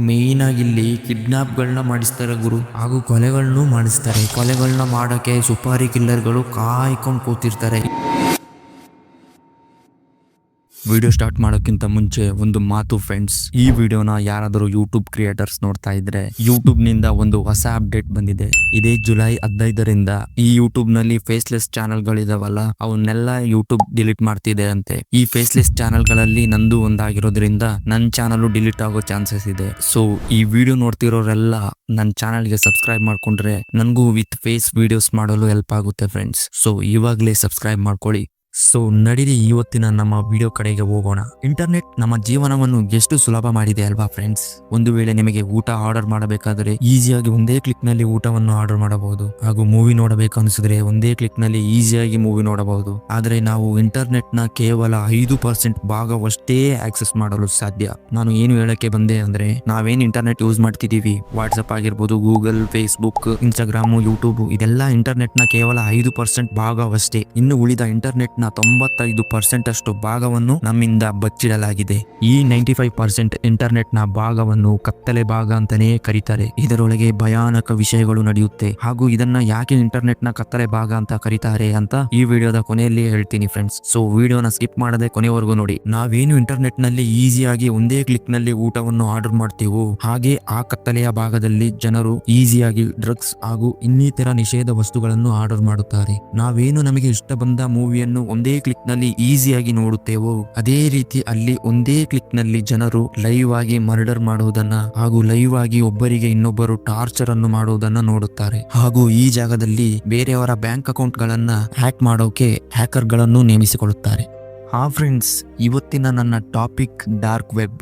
Main ಆಗಿ ಇಲ್ಲಿ ಕಿಡ್ನಾಪ್ಗಳನ್ನ ಮಾಡಿಸ್ತಾರೆ ಗುರು. ಹಾಗೂ ಕೊಲೆಗಳನ್ನು ಮಾಡಿಸ್ತಾರೆ. ಕೊಲೆಗಳನ್ನ ಮಾಡೋಕೆ ಸುಪಾರಿ ಕಿಲ್ಲರ್ಗಳು ಕಾಯ್ಕೊಂಡು ಕೂತಿರ್ತಾರೆ. ವಿಡಿಯೋ ಸ್ಟಾರ್ಟ್ ಮಾಡೋಕ್ಕಿಂತ ಮುಂಚೆ ಒಂದು ಮಾತು ಫ್ರೆಂಡ್ಸ್ ಈ ವಿಡಿಯೋನ ಯಾರಾದರೂ ಯೂಟ್ಯೂಬ್ ಕ್ರಿಯೇಟರ್ಸ್ ನೋಡ್ತಾ ಇದ್ರೆ ಯೂಟ್ಯೂಬ್ನಿಂದ ಒಂದು ಹೊಸ ಅಪ್ಡೇಟ್ ಬಂದಿದೆ. ಇದೇ ಜುಲೈ ಹದಿನೈದರಿಂದ ಈ ಯೂಟ್ಯೂಬ್ನಲ್ಲಿ ಫೇಸ್ಲೆಸ್ ಚಾನೆಲ್ ಗಳಿದಾವಲ್ಲ ಅವನ್ನೆಲ್ಲ ಯೂಟ್ಯೂಬ್ ಡಿಲೀಟ್ ಮಾಡ್ತಿದೆ ಅಂತೆ. ಈ ಫೇಸ್ಲೆಸ್ ಚಾನೆಲ್ಗಳಲ್ಲಿ ನಂದು ಒಂದಾಗಿರೋದ್ರಿಂದ ನನ್ನ ಚಾನಲ್ ಡಿಲೀಟ್ ಆಗೋ ಚಾನ್ಸಸ್ ಇದೆ. ಸೊ ಈ ವಿಡಿಯೋ ನೋಡ್ತಿರೋರೆಲ್ಲ ನನ್ನ ಚಾನಲ್ಗೆ ಸಬ್ಸ್ಕ್ರೈಬ್ ಮಾಡ್ಕೊಂಡ್ರೆ ನನಗೂ ವಿತ್ ಫೇಸ್ ವಿಡಿಯೋಸ್ ಮಾಡಲು ಹೆಲ್ಪ್ ಆಗುತ್ತೆ ಫ್ರೆಂಡ್ಸ್ ಸೊ ಇವಾಗಲೇ ಸಬ್ಸ್ಕ್ರೈಬ್ ಮಾಡ್ಕೊಳ್ಳಿ. ಸೊ ನಡೀರಿ, ಇವತ್ತಿನ ನಮ್ಮ ವಿಡಿಯೋ ಕಡೆಗೆ ಹೋಗೋಣ. ಇಂಟರ್ನೆಟ್ ನಮ್ಮ ಜೀವನವನ್ನು ಎಷ್ಟು ಸುಲಭ ಮಾಡಿದೆ ಅಲ್ವಾ ಫ್ರೆಂಡ್ಸ್ ಒಂದು ವೇಳೆ ನಿಮಗೆ ಊಟ ಆರ್ಡರ್ ಮಾಡಬೇಕಾದರೆ ಈಸಿಯಾಗಿ ಒಂದೇ ಕ್ಲಿಕ್ನಲ್ಲಿ ಊಟವನ್ನು ಆರ್ಡರ್ ಮಾಡಬಹುದು. ಹಾಗೂ ಮೂವಿ ನೋಡಬೇಕು ಅನಿಸಿದ್ರೆ ಒಂದೇ ಕ್ಲಿಕ್ನಲ್ಲಿ ಈಸಿಯಾಗಿ ಮೂವಿ ನೋಡಬಹುದು. ಆದರೆ ನಾವು ಇಂಟರ್ನೆಟ್ನ ಕೇವಲ ಐದು ಪರ್ಸೆಂಟ್ ಭಾಗವಷ್ಟೇ ಆಕ್ಸೆಸ್ ಮಾಡಲು ಸಾಧ್ಯ. ನಾನು ಏನು ಹೇಳಕ್ಕೆ ಬಂದೆ ಅಂದ್ರೆ, ನಾವೇನು ಇಂಟರ್ನೆಟ್ ಯೂಸ್ ಮಾಡ್ತಿದೀವಿ ವಾಟ್ಸ್ಆಪ್ ಆಗಿರ್ಬೋದು ಗೂಗಲ್ ಫೇಸ್ಬುಕ್ ಇನ್ಸ್ಟಾಗ್ರಾಮ್ ಯೂಟ್ಯೂಬ್ ಇದೆಲ್ಲ ಇಂಟರ್ನೆಟ್ನ ಕೇವಲ ಐದು ಪರ್ಸೆಂಟ್ ಭಾಗವಷ್ಟೇ. ಇನ್ನು ಉಳಿದ ಇಂಟರ್ನೆಟ್ನ ತೊಂಬತ್ತೈದು ಪರ್ಸೆಂಟ್ ಅಷ್ಟು ಭಾಗವನ್ನು ನಮ್ಮಿಂದ ಬಚ್ಚಿಡಲಾಗಿದೆ. ಈ ನೈಂಟಿ ಫೈವ್ ಪರ್ಸೆಂಟ್ ಇಂಟರ್ನೆಟ್ನ ಭಾಗವನ್ನು ಕತ್ತಲೆ ಭಾಗ ಅಂತಾನೆ ಕರೀತಾರೆ. ಇದರೊಳಗೆ ಭಯಾನಕ ವಿಷಯಗಳು ನಡೆಯುತ್ತೆ. ಹಾಗೂ ಇದನ್ನ ಯಾಕೆ ಇಂಟರ್ನೆಟ್ನ ಕತ್ತಲೆ ಭಾಗ ಅಂತ ಕರೀತಾರೆ ಅಂತ ಈ ವಿಡಿಯೋದ ಕೊನೆಯಲ್ಲಿ ಹೇಳ್ತೀನಿ ಫ್ರೆಂಡ್ಸ್ ಸೊ ವಿಡಿಯೋನ ಸ್ಕಿಪ್ ಮಾಡದೆ ಕೊನೆವರೆಗೂ ನೋಡಿ. ನಾವೇನು ಇಂಟರ್ನೆಟ್ನಲ್ಲಿ ಈಸಿಯಾಗಿ ಒಂದೇ ಕ್ಲಿಕ್ನಲ್ಲಿ ಊಟವನ್ನು ಆರ್ಡರ್ ಮಾಡ್ತೀವೋ, ಹಾಗೆ ಆ ಕತ್ತಲೆಯ ಭಾಗದಲ್ಲಿ ಜನರು ಈಸಿಯಾಗಿ ಡ್ರಗ್ಸ್ ಹಾಗೂ ಇನ್ನಿತರ ನಿಷೇಧ ವಸ್ತುಗಳನ್ನು ಆರ್ಡರ್ ಮಾಡುತ್ತಾರೆ. ನಾವೇನು ನಮಗೆ ಇಷ್ಟ ಬಂದ ಮೂವಿಯನ್ನು ಒಂದೇ ಕ್ಲಿಕ್ನಲ್ಲಿ ಈಸಿಯಾಗಿ ನೋಡುತ್ತೇವೋ, ಅದೇ ರೀತಿ ಅಲ್ಲಿ ಒಂದೇ ಕ್ಲಿಕ್ನಲ್ಲಿ ಜನರು ಲೈವ್ ಆಗಿ ಮರ್ಡರ್ ಮಾಡುವುದನ್ನ ಹಾಗೂ ಲೈವ್ ಆಗಿ ಒಬ್ಬರಿಗೆ ಇನ್ನೊಬ್ಬರು ಟಾರ್ಚರ್ ಅನ್ನು ಮಾಡುವುದನ್ನ ನೋಡುತ್ತಾರೆ. ಹಾಗೂ ಈ ಜಾಗದಲ್ಲಿ ಬೇರೆಯವರ ಬ್ಯಾಂಕ್ ಅಕೌಂಟ್ ಗಳನ್ನ ಹ್ಯಾಕ್ ಮಾಡೋಕೆ ಹ್ಯಾಕರ್ಗಳನ್ನು ನೇಮಿಸಿಕೊಳ್ಳುತ್ತಾರೆ. ಹಾ ಫ್ರೆಂಡ್ಸ್ ಇವತ್ತಿನ ನನ್ನ ಟಾಪಿಕ್ ಡಾರ್ಕ್ ವೆಬ್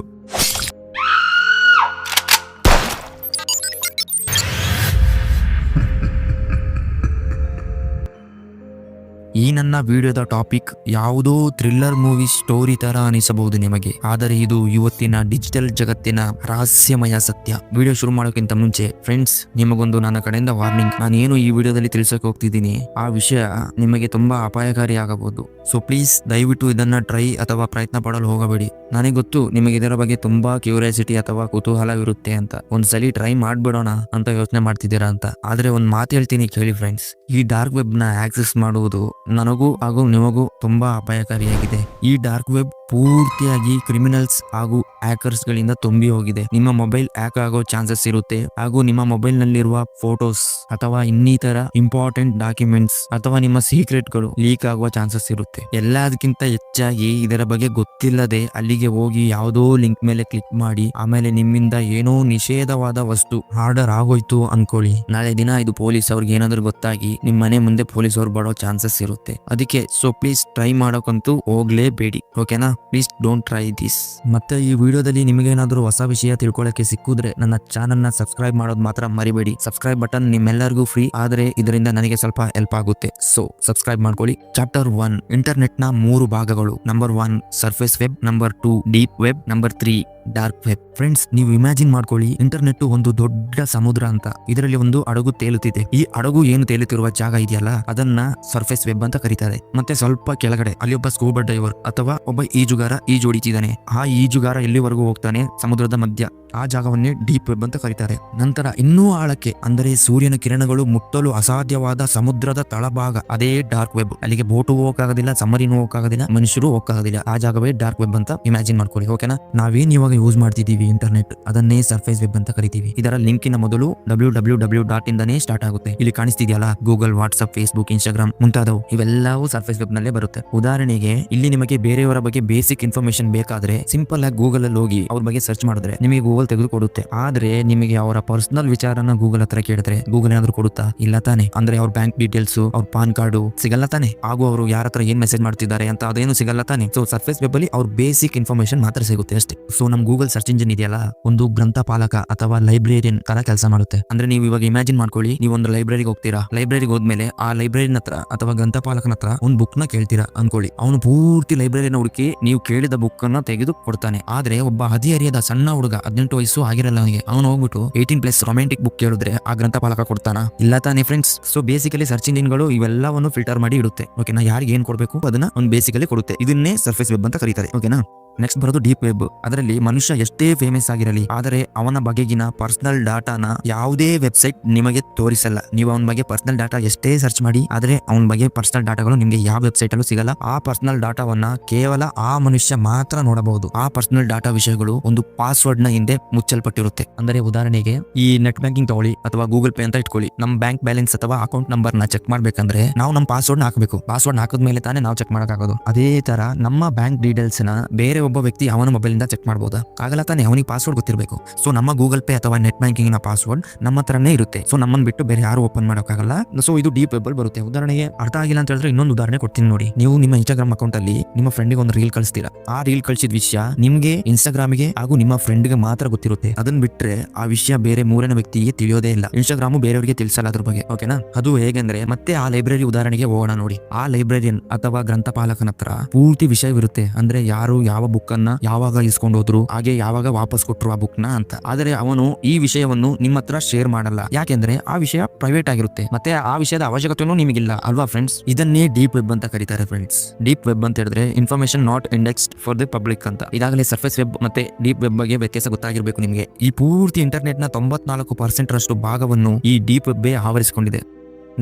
ಈ ನನ್ನ ವಿಡಿಯೋದ ಟಾಪಿಕ್ ಯಾವುದೋ ಥ್ರಿಲ್ಲರ್ ಮೂವಿ ಸ್ಟೋರಿ ತರ ಅನಿಸಬಹುದು ನಿಮಗೆ. ಆದರೆ ಇದು ಇವತ್ತಿನ ಡಿಜಿಟಲ್ ಜಗತ್ತಿನ ರಹಸ್ಯಮಯ ಸತ್ಯ. ವಿಡಿಯೋ ಶುರು ಮಾಡೋಕ್ಕಿಂತ ಮುಂಚೆ ಫ್ರೆಂಡ್ಸ್, ನಿಮಗೊಂದು ನನ್ನ ಕಡೆಯಿಂದ ವಾರ್ನಿಂಗ್. ನಾನು ಏನು ಈ ವಿಡಿಯೋದಲ್ಲಿ ತಿಳಿಸಕ್ಕೆ ಹೋಗ್ತಿದ್ದೀನಿ, ಆ ವಿಷಯ ನಿಮಗೆ ತುಂಬಾ ಅಪಾಯಕಾರಿ ಆಗಬಹುದು. ಸೊ ಪ್ಲೀಸ್ ದಯವಿಟ್ಟು ಇದನ್ನ ಟ್ರೈ ಅಥವಾ ಪ್ರಯತ್ನ ಪಡಲು ಹೋಗಬೇಡಿ. ನನಗೆ ಗೊತ್ತು ನಿಮಗೆ ಇದರ ಬಗ್ಗೆ ತುಂಬಾ ಕ್ಯೂರಿಯಾಸಿಟಿ ಅಥವಾ ಕುತೂಹಲವಿರುತ್ತೆ ಅಂತ. ಒಂದ್ಸಲಿ ಟ್ರೈ ಮಾಡ್ಬಿಡೋಣ ಅಂತ ಯೋಚನೆ ಮಾಡ್ತಿದ್ದೀರಾ ಅಂತ. ಆದ್ರೆ ಒಂದ್ ಮಾತು ಹೇಳ್ತೀನಿ ಕೇಳಿ ಫ್ರೆಂಡ್ಸ್ ಈ ಡಾರ್ಕ್ ವೆಬ್ನ ಆಕ್ಸೆಸ್ ಮಾಡುವುದು ನನಗೂ ಹಾಗೂ ನಿಮಗೂ ತುಂಬಾ ಅಪಾಯಕಾರಿಯಾಗಿದೆ. ಈ ಡಾರ್ಕ್ ವೆಬ್ ಪೂರ್ತಿಯಾಗಿ ಕ್ರಿಮಿನಲ್ಸ್ ಹಾಗೂ ಹ್ಯಾಕರ್ಸ್ ಗಳಿಂದ ತುಂಬಿ ಹೋಗಿದೆ. ನಿಮ್ಮ ಮೊಬೈಲ್ ಹ್ಯಾಕ್ ಆಗೋ ಚಾನ್ಸಸ್ ಇರುತ್ತೆ. ಹಾಗೂ ನಿಮ್ಮ ಮೊಬೈಲ್ ನಲ್ಲಿರುವ ಫೋಟೋಸ್ ಅಥವಾ ಇನ್ನಿತರ ಇಂಪಾರ್ಟೆಂಟ್ ಡಾಕ್ಯುಮೆಂಟ್ಸ್ ಅಥವಾ ನಿಮ್ಮ ಸೀಕ್ರೆಟ್ಗಳು ಲೀಕ್ ಆಗುವ ಚಾನ್ಸಸ್ ಇರುತ್ತೆ. ಎಲ್ಲದಕ್ಕಿಂತ ಹೆಚ್ಚಾಗಿ ಇದರ ಬಗ್ಗೆ ಗೊತ್ತಿಲ್ಲದೆ ಅಲ್ಲಿಗೆ ಹೋಗಿ ಯಾವುದೋ ಲಿಂಕ್ ಮೇಲೆ ಕ್ಲಿಕ್ ಮಾಡಿ, ಆಮೇಲೆ ನಿಮ್ಮಿಂದ ಏನೋ ನಿಷೇಧವಾದ ವಸ್ತು ಆರ್ಡರ್ ಆಗೋಯ್ತು ಅನ್ಕೊಳ್ಳಿ. ನಾಳೆ ದಿನ ಇದು ಪೊಲೀಸ್ ಅವ್ರಿಗೆ ಏನಾದ್ರು ಗೊತ್ತಾಗಿ ನಿಮ್ ಮನೆ ಮುಂದೆ ಪೊಲೀಸ್ ಅವ್ರು ಬರೋ ಚಾನ್ಸಸ್ ಇರುತ್ತೆ. ಅದಕ್ಕೆ ಸೊ ಪ್ಲೀಸ್ ಟ್ರೈ ಮಾಡೋಕಂತೂ ಹೋಗ್ಲೇಬೇಡಿ. ಓಕೆನಾ? Please don't try this. ಮತ್ತೆ ಈ ವಿಡಿಯೋದಲ್ಲಿ ನಿಮಗೇನಾದ್ರೂ ಹೊಸ ವಿಷಯ ತಿಳ್ಕೊಳ್ಳಕ್ಕೆ ಸಿಕ್ಕಿದ್ರೆ ನನ್ನ ಚಾನಲ್ನ ಸಬ್ಸ್ಕ್ರೈಬ್ ಮಾಡೋದು ಮಾತ್ರ ಮರಿಬೇಡಿ. ಸಬ್ಸ್ಕ್ರೈಬ್ ಬಟನ್ ನಿಮ್ಮೆಲ್ಲರಿಗೂ ಫ್ರೀ, ಆದ್ರೆ ಇದರಿಂದ ನನಗೆ ಸ್ವಲ್ಪ ಹೆಲ್ಪ್ ಆಗುತ್ತೆ. ಸೊ, ಸಬ್ಸ್ಕ್ರೈಬ್ ಮಾಡ್ಕೊಳ್ಳಿ. ಚಾಪ್ಟರ್ ಒನ್ ಇಂಟರ್ನೆಟ್ನ ಮೂರು ಭಾಗಗಳು. Number one, surface web. Number two, deep web. Number three, dark web. Friends, ನೀವು ಇಮ್ಯಾಜಿನ್ ಮಾಡ್ಕೊಳ್ಳಿ ಇಂಟರ್ನೆಟ್ ಒಂದು ದೊಡ್ಡ ಸಮುದ್ರ ಅಂತ. ಇದರಲ್ಲಿ ಒಂದು ಹಡಗು ತೇಲುತ್ತಿದೆ. ಈ ಹಡಗು ಏನು ತೇಲುತ್ತಿರುವ ಜಾಗ ಇದೆಯಲ್ಲ, ಅದನ್ನ ಸರ್ಫೇಸ್ ವೆಬ್ ಅಂತ ಕರೀತಾರೆ. ಮತ್ತೆ ಸ್ವಲ್ಪ ಕೆಳಗಡೆ ಅಲ್ಲಿ ಒಬ್ಬ ಸ್ಕೂಬಾ ಡೈವರ್ ಅಥವಾ ಒಬ್ಬ ಈಜುಗಾರ ಈಜು ಹೊಡಿತಿದ್ದಾನೆ ಆ ಈಜುಗಾರ ಎಲ್ಲಿವರೆಗೂ ಹೋಗ್ತಾನೆ? ಸಮುದ್ರದ ಮಧ್ಯ. ಆ ಜಾಗವನ್ನೇ ಡೀಪ್ ವೆಬ್ ಅಂತ ಕರೀತಾರೆ. ನಂತರ ಇನ್ನೂ ಆಳಕ್ಕೆ, ಅಂದರೆ ಸೂರ್ಯನ ಕಿರಣಗಳು ಮುಟ್ಟಲು ಅಸಾಧ್ಯವಾದ ಸಮುದ್ರದ ತಳಭಾಗ, ಅದೇ ಡಾರ್ಕ್ ವೆಬ್. ಅಲ್ಲಿಗೆ ಬೋಟು ಹೋಗಕ್ಕಾಗೋದಿಲ್ಲ, ಸಮ್ಮರಿನೂ ಹೋಗಕ್ಕಾಗೋದಿಲ್ಲ, ಮನುಷ್ಯರು ಹೋಗಕ್ಕಾಗೋದಿಲ್ಲ. ಆ ಜಾಗವೇ ಡಾರ್ಕ್ ವೆಬ್ ಅಂತ ಇಮ್ಯಾಜಿನ್ ಮಾಡ್ಕೊಳ್ಳಿ, ಓಕೆನಾ? ನಾವೇನ್ ಇವಾಗ ಯೂಸ್ ಮಾಡ್ತಿದ್ದೀವಿ ಇಂಟರ್ನೆಟ್, ಅದನ್ನೇ ಸರ್ಫೇಸ್ ವೆಬ್ ಅಂತ ಕರಿತೀವಿ. ಇದರ ಲಿಂಕಿನ ಮೊದಲು ಡಬ್ಲ್ಯೂ ಡಬ್ಲ್ಯೂ ಡಬ್ಲ್ಯೂ ಡಾಟ್ ಇಂದನೇ ಸ್ಟಾರ್ಟ್ ಆಗುತ್ತೆ. ಇಲ್ಲಿ ಕಾಣಿಸ್ತಿದೆಯಲ್ಲ, ಗೂಗಲ್ ವಾಟ್ಸ್ಆಪ್ ಫೇಸ್ಬುಕ್, ಇನ್ಸ್ಟಾಗ್ರಾಮ್ ಮುಂತಾದವು. ಇವೆಲ್ಲವೂ ಸರ್ಫೇಸ್ ವೆಬ್ ನಲ್ಲೇ ಬರುತ್ತೆ. ಉದಾಹರಣೆಗೆ, ಇಲ್ಲಿ ನಿಮಗೆ ಬೇರೆಯವರ ಬಗ್ಗೆ ಬೇಸಿಕ್ ಇನ್ಫಾರ್ಮೇಶನ್ ಬೇಕಾದ್ರೆ ಸಿಂಪಲ್ ಆಗಿ ಗೂಗಲ್ ಅಲ್ಲಿ ಹೋಗಿ ಅವ್ರ ಬಗ್ಗೆ ಸರ್ಚ್ ಮಾಡಿದ್ರೆ ನಿಮಗೆ ಗೂಗಲ್ ತೆಗೆದುಕೊಡುತ್ತೆ. ಆದ್ರೆ ನಿಮಗೆ ಅವರ ಪರ್ಸನಲ್ ವಿಚಾರನ ಗೂಗಲ್ ಹತ್ರ ಕೇಳಿದ್ರೆ ಗೂಗಲ್ ಏನಾದ್ರು ಕೊಡುತ್ತಾ? ಇಲ್ಲ ತಾನೆ. ಅಂದ್ರೆ ಅವ್ರ ಬ್ಯಾಂಕ್ ಡೀಟೇಲ್ಸ್ ಅವ್ರ ಪಾನ್ ಕಾರ್ಡ್ ಸಿಗಲ್ಲ ತಾನೆ. ಹಾಗೂ ಅವರು ಯಾರ ಹತ್ರ ಏನ್ ಮೆಸೇಜ್ ಮಾಡ್ತಿದ್ದಾರೆ ಅಂತ ಅದೇನು ಸಿಗಲ್ಲ ತಾನೆ. ಸೊ ಸರ್ಫೇಸ್ ವೆಬ್ ಅಲ್ಲಿ ಅವ್ರ ಬೇಸಿಕ್ ಇನ್ಫಾರ್ಮೇಶನ್ ಮಾತ್ರ ಸಿಗುತ್ತೆ ಅಷ್ಟೇ. ಸೊ ನಮ್ ಗೂಗಲ್ ಸರ್ಚ್ ಇಂಜಿನ್ ಇದೆಯಲ್ಲ? ಒಂದು ಗ್ರಂಥಪಾಲಕ ಅಥವಾ ಲೈಬ್ರೇರಿಯನ್ ತರ ಕೆಲಸ ಮಾಡುತ್ತೆ. ಅಂದ್ರೆ ನೀವು ಇವಾಗ ಇಮ್ಯಾಜಿನ್ ಮಾಡ್ಕೊಳ್ಳಿ, ನೀವು ಒಂದು ಲೈಬ್ರರಿಗೆ ಹೋಗ್ತೀರಾ. ಲೈಬ್ರರಿಗೆ ಹೋದ್ಮೇಲೆ ಆ ಲೈಬ್ರರಿನ ಹತ್ರ ಅಥವಾ ಗ್ರಂಥಪಾಲಕನ ಹತ್ರ ಒಂದು ಬುಕ್ನ ಕೇಳ್ತೀರಾ ಅನ್ಕೊಳ್ಳಿ. ಅವನು ಪೂರ್ತಿ ಲೈಬ್ರರಿನ ಹುಡುಕಿ ನೀವು ಕೇಳಿದ ಬುಕ್ ಅನ್ನ ತೆಗೆದು ಕೊಡ್ತಾನೆ ಆದ್ರೆ ಒಬ್ಬ ಹದಿಹರಿಯದ ಸಣ್ಣ ಹುಡುಗ, ಹದಿನೆಂಟು ವಯಸ್ಸು ಆಗಿರಲ್ಲ ಅವನಿಗೆ. ಅವನು ಹೋಗ್ಬಿಟ್ಟು ಏಯ್ಟೀನ್ ಪ್ಲಸ್ ರೊಮ್ಯಾಂಟಿಕ್ ಬುಕ್ ಕೇಳಿದ್ರೆ ಆ ಗ್ರಂಥಪಾಲಕ ಕೊಡ್ತಾನ. ಇಲ್ಲ ತಾನೆ ಫ್ರೆಂಡ್ಸ್ ಸೊ ಬೇಸಿಕಲಿ ಸರ್ಚ್ ಇಂಜಿನ್ಗಳು ಇವೆಲ್ಲವನ್ನು ಫಿಲ್ಟರ್ ಮಾಡಿ ಇಡುತ್ತೆ. ಓಕೆನಾ ಯಾರಿಗೆ ಏನ್ ಕೊಡಬೇಕು? ಅದನ್ನ ಒಂದು ಬೇಸಿಕಲಿ ಕೊಡುತ್ತೆ. ಇದನ್ನೇ ಸರ್ಫೇಸ್ ವೆಬ್ ಅಂತ ಕರೀತಾರೆ. ಓಕೆನಾ ನೆಕ್ಸ್ಟ್ ಬರೋದು ಡೀಪ್ ವೆಬ್ ಅದರಲ್ಲಿ ಮನುಷ್ಯ ಎಷ್ಟೇ ಫೇಮಸ್ ಆಗಿರಲಿ, ಆದರೆ ಅವನ ಬಗೆಗಿನ ಪರ್ಸನಲ್ ಡಾಟಾನ ಯಾವುದೇ ವೆಬ್ಸೈಟ್ ನಿಮಗೆ ತೋರಿಸಲ್ಲ. ನೀವು ಅವನ ಬಗ್ಗೆ ಪರ್ಸನಲ್ ಡಾಟಾ ಎಷ್ಟೇ ಸರ್ಚ್ ಮಾಡಿ, ಆದರೆ ಅವನ ಬಗ್ಗೆ ಪರ್ಸನಲ್ ಡಾಟಾಗಳು ನಿಮಗೆ ಯಾವ ವೆಬ್ಸೈಟ್ ಅಲ್ಲೂ ಸಿಗಲ್ಲ. ಆ ಪರ್ಸನಲ್ ಡಾಟಾವನ್ನ ಕೇವಲ ಆ ಮನುಷ್ಯ ಮಾತ್ರ ನೋಡಬಹುದು. ಆ ಪರ್ಸನಲ್ ಡಾಟಾ ವಿಷಯಗಳು ಒಂದು ಪಾಸ್ವರ್ಡ್ನ ಹಿಂದೆ ಮುಚ್ಚಲ್ಪಟ್ಟಿರುತ್ತೆ. ಅಂದರೆ ಉದಾಹರಣೆಗೆ, ಈ ನೆಟ್ ಬ್ಯಾಂಕಿಂಗ್ ತಗೊಳ್ಳಿ, ಅಥವಾ ಗೂಗಲ್ ಪೇ ಅಂತ ಇಟ್ಕೊಳ್ಳಿ. ನಮ್ಮ ಬ್ಯಾಂಕ್ ಬ್ಯಾಲೆನ್ಸ್ ಅಥವಾ ಅಕೌಂಟ್ ನಂಬರ್ನ ಚೆಕ್ ಮಾಡ್ಬೇಕಂದ್ರೆ, ನಾವು ನಮ್ಮ ಪಾಸ್ವರ್ಡ್ ಹಾಕಬೇಕು. ಪಾಸ್ವರ್ಡ್ ಹಾಕಿದ್ಮೇಲೆ ತಾನೇ ನಾವು ಚೆಕ್ ಮಾಡೋಕ್ಕಾಗೋದು. ಅದೇ ತರ ನಮ್ಮ ಬ್ಯಾಂಕ್ ಡೀಟೇಲ್ಸ್ನ ಬೇರೆ ಒಬ್ಬ ವ್ಯಕ್ತಿ ಅವನ ಮೊಬೈಲ್ ಇಂದ ಚೆಕ್ ಮಾಡಬಹುದು ಆಗಲ್ಲ ತಾನೇ ಅವನಿಗೆ ಪಾಸ್ವರ್ಡ್ ಗೊತ್ತಿರಬೇಕು. ಸೊ ನಮ್ಮ ಗೂಗಲ್ ಪೇ ಅಥವಾ ನೆಟ್ನ ಪಾಸ್ವರ್ಡ್ ನಮ್ಮ ಹತ್ರನೇ ಇರುತ್ತೆ. ಸೊ ನಮ್ಮನ್ನ ಬಿಟ್ಟು ಬೇರೆ ಯಾರು ಓಪನ್ ಮಾಡೋಕ್ಕಾಗಲ್ಲ. ಸೊ ಇದು ಡೀಪ್ ವೆಬಲ್ ಬರುತ್ತೆ. ಉದಾಹರಣೆಗೆ ಅರ್ಥ ಆಗಿಲ್ಲ ಅಂತ ಹೇಳಿದ್ರೆ ಇನ್ನೊಂದು ಉದಾಹರಣೆ ಕೊಡ್ತೀನಿ ನೋಡಿ. ನೀವು ನಿಮ್ಮ ಇನ್ಸ್ಟಾಗ್ರಾಮ್ ಅಕೌಂಟ್ ಅಲ್ಲಿ ನಿಮ್ಮ ಫ್ರೆಂಡ್ಗೆ ಒಂದು ರೀಲ್ ಕಳಿಸ್ತೀರಾ? ಆ ರೀಲ್ ಕಳಿಸಿದ ವಿಷಯ ನಿಮ್ಗೆ ಇನ್ಸ್ಟಾಗ್ರಾಮ್ಗೆ ಹಾಗೂ ನಿಮ್ಮ ಫ್ರೆಂಡ್ಗೆ ಮಾತ್ರ ಗೊತ್ತಿರುತ್ತೆ. ಅದನ್ನ ಬಿಟ್ರೆ ಆ ವಿಷಯ ಬೇರೆ ಮೂರನೇ ವ್ಯಕ್ತಿಗೆ ತಿಳಿಯೋದೇ ಇಲ್ಲ. ಇನ್ಸ್ಟಾಗ್ರಾಮು ಬೇರೆಯವರಿಗೆ ತಿಳಿಸಲ್ಲ ಅದ್ರ ಬಗ್ಗೆ ಓಕೆನಾ ಅದು ಹೇಗೆಂದ್ರೆ ಮತ್ತೆ ಆ ಲೈಬ್ರರಿ ಉದಾಹರಣೆಗೆ ಹೋಗೋಣ ನೋಡಿ. ಆ ಲೈಬ್ರರಿಯನ್ ಅಥವಾ ಗ್ರಂಥಪಾಲಕನ ಹತ್ರ ಪೂರ್ತಿ ವಿಷಯವಿರುತ್ತೆ. ಅಂದ್ರೆ ಯಾರು ಯಾವ ಬುಕ್ ಅನ್ನ ಯಾವಾಗ ಇಸ್ಕೊಂಡು ಹೋದ್ರು, ಹಾಗೆ ಯಾವಾಗ ವಾಪಸ್ ಕೊಟ್ರು ಆ ಬುಕ್ನ ಅಂತ. ಆದರೆ ಅವನು ಈ ವಿಷಯವನ್ನು ನಿಮ್ಮ ಹತ್ರ ಶೇರ್ ಮಾಡಲ್ಲ. ಯಾಕೆಂದ್ರೆ ಆ ವಿಷಯ ಪ್ರೈವೇಟ್ ಆಗಿರುತ್ತೆ. ಮತ್ತೆ ಆ ವಿಷಯದ ಅವಶ್ಯಕತೆನೂ ನಿಮಗಿಲ್ಲ. ಅಲ್ವಾ ಫ್ರೆಂಡ್ಸ್ ಇದನ್ನೇ ಡೀಪ್ ವೆಬ್ ಅಂತ ಕರೀತಾರೆ ಫ್ರೆಂಡ್ಸ್ ಡೀಪ್ ವೆಬ್ ಅಂತ ಹೇಳಿದ್ರೆ information not indexed for the public ಅಂತ. ಇದಾಗಲೇ ಸರ್ಫೇಸ್ ವೆಬ್ ಮತ್ತೆ ಡೀಪ್ ವೆಬ್ ಬಗ್ಗೆ ವ್ಯತ್ಯಾಸ ಗೊತ್ತಾಗಿರ್ಬೇಕು ನಿಮಗೆ. ಈ ಪೂರ್ತಿ ಇಂಟರ್ನೆಟ್ನ ತೊಂಬತ್ನಾಲ್ಕು ಪರ್ಸೆಂಟ್ ರಷ್ಟು ಭಾಗವನ್ನು ಈ ಡೀಪ್ ವೆಬ್ ಆವರಿಸಿಕೊಂಡಿದೆ.